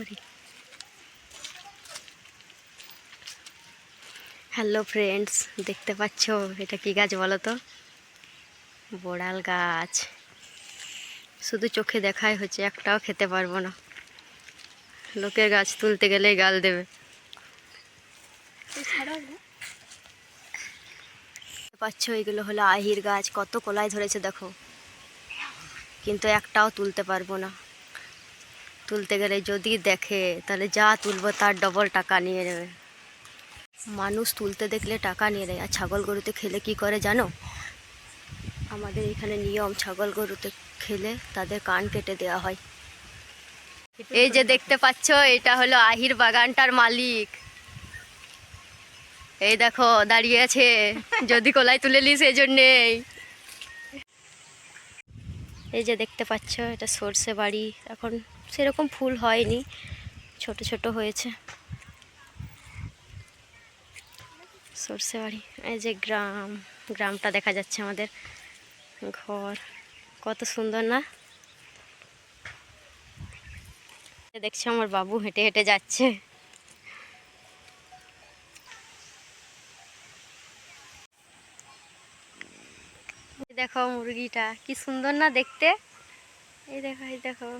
করি। Hello friends দেখতে পাচ্ছ? এটা কি গাছ বলো তো? বোড়াল গাছ। শুধু চোখে দেখাই হচ্ছে, একটাও খেতে পারব না। লোকের গাছ তুলতে গেলেই গাল দেবে। পাচ্ছ, এগুলো হলো আহির গাছ। কত কলায় ধরেছে দেখো। কিন্তু একটাও তুলতে পারব না। তুলতে গেলে যদি দেখে, তাহলে যা তুলবো তার ডবল টাকা নিয়ে নেবে। মানুষ তুলতে দেখলে টাকা নিয়ে নেয়। আর ছাগল গরুতে খেলে কি করে জানো? আমাদের এখানে নিয়ম, ছাগল গরুতে খেলে তাদের কান কেটে দেওয়া হয়। এই যে দেখতে পাচ্ছ, এটা হলো আহির বাগানটার মালিক। এই দেখো, দাঁড়িয়ে আছে। যদি কলাই তুলে নিস এই জন্যেই এই যে দেখতে পাচ্ছ, এটা সর্ষে বাড়ি। এখন সেরকম ফুল হয়নি, ছোট ছোট হয়েছে। সর্ষে বাড়ি, এই যে গ্রাম, গ্রামটা দেখা যাচ্ছে আমাদের ঘর, কত সুন্দর না? দেখছি আমার বাবু হেঁটে হেঁটে যাচ্ছে। দেখো মুরগিটা, কি সুন্দর না দেখতে? এই দেখো এই দেখো।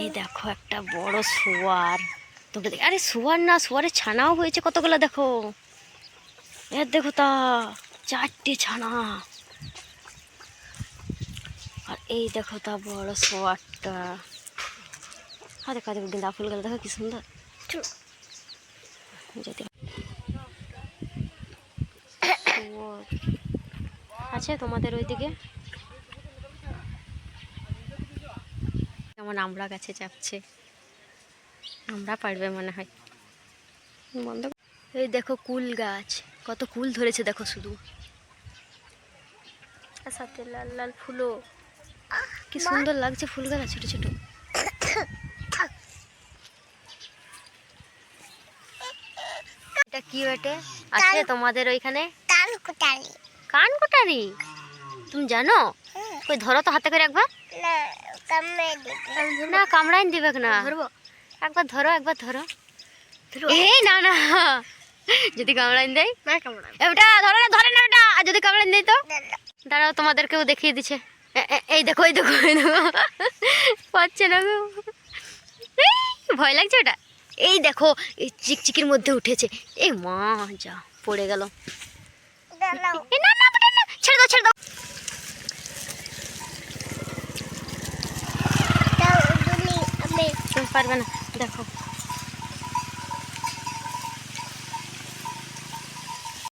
এই দেখো একটা বড় শুয়ার। তোকে দেখ আরে শুয়ার না শুয়ারের ছানাও হয়েছে কতগুলো দেখো। এর দেখো তা চারটে ছানা। আর এই দেখো তা বড় শুয়ারটা। হ্যাঁ দেখো দেখো গেঁদা ফুলগুলো দেখো কি সুন্দর। যদি আছে তোমাদের ওইদিকে? যেমন আমরা গাছে চাপছে আমরা পারবে মনে হয়। বন্ধ এই দেখো কুল গাছ কত কুল ধরেছে দেখো শুধু। আর সাথে লাল লাল ফুলও। কি সুন্দর লাগছে ফুল গাছ ছোট ছোট। এটা কি বেটে? আছে তোমাদের ওইখানে? কান কোটারি। তুমি জানো? কই ধরো তো হাতে করে একবার। না কামড়াইন দিবে না। ধরবো। একবার ধরো একবার ধরো। এই না না। যদি কামড়াইন দেয়। না কামড়া এটা ধরে না ধরে না এটা আর যদি কামড়াইন দেয় তো? দাঁড়াও তোমাদেরকেও দেখিয়ে দিচ্ছে। এই দেখো এই দেখো এই দেখো। পাচ্ছে না গো। ভয় লাগছে ওটা এই দেখো এই চিকচিকির মধ্যে উঠেছে। এই মা যা পড়ে গেল। না না না ছেড়ে দাও ছেড়ে দাও দাও দুলি আমি তুমি পারবে না। দেখো।